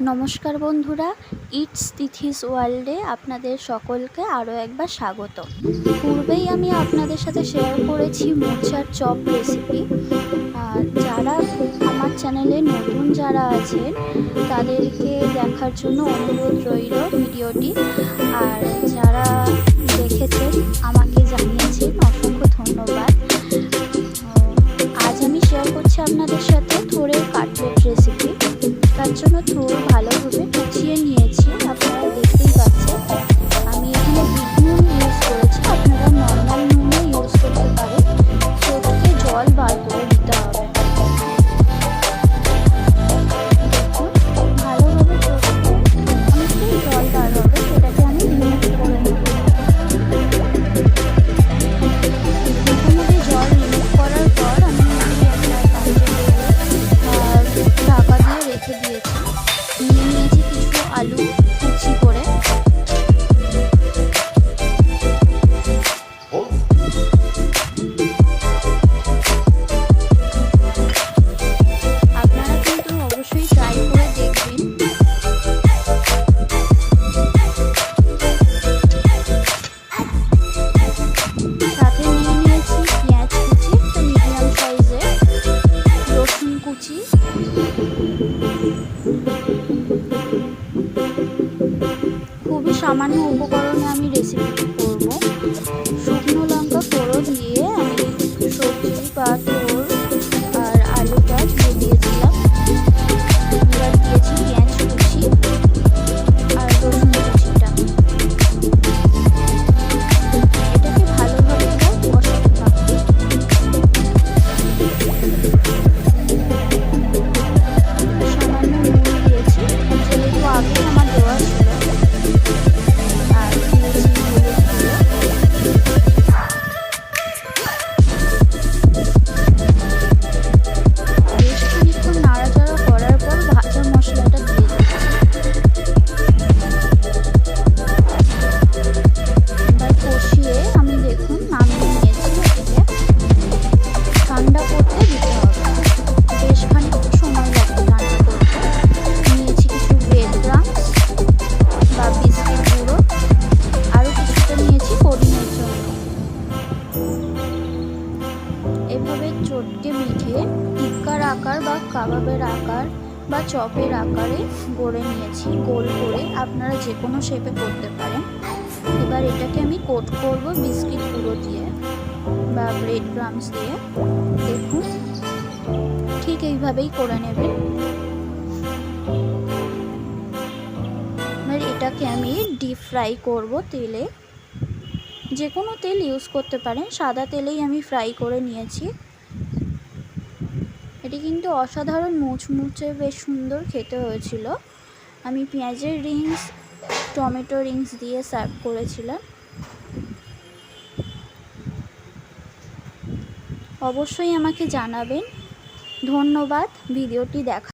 নমস্কার বন্ধুরা ইটস তিথিস ওয়ার্ল্ডে আপনাদের সকলকে আরও একবার স্বাগত। পূর্বেই আমি আপনাদের সাথে শেয়ার করেছি মোচার চপ রেসিপি যারা আমার চ্যানেলে নতুন যারা আছেন, তাদেরকে দেখার জন্য অনুরোধ রইল ভিডিওটি। আর যারা দেখেছেন, আমাকে জানিয়েছেন, অসংখ্য ধন্যবাদ। আজ আমি শেয়ার করছি আপনাদের সাথে থোড়ের কাটলেট রেসিপি জন্য থোড় ভালোভাবে সামান্য উপকরণে আকার বা কাবাবের আকার বা চপের আকারে গড়ে নিয়েছি, গোল করে আপনারা যে কোনো শেপে করতে পারেন। এবার এটাকে আমি কোট করব বিস্কিট গুঁড়ো দিয়ে বা ব্রেড ক্রামস দিয়ে। দেখুন, ঠিক এইভাবেই করে নেবেন। এটাকে আমি ডিপ ফ্রাই করব তেলে। যে কোনো তেল ইউজ করতে পারেন, সাদা তেলেই আমি ফ্রাই করে নিয়েছি। এটি কিন্তু অসাধারণ মুচমুচে বেশ সুন্দর খেতে হয়েছিল। আমি পেঁয়াজের রিংস টমেটো রিংস দিয়ে সার্ভ করেছিলাম। অবশ্যই আমাকে জানাবেন। ধন্যবাদ, ভিডিওটি দেখা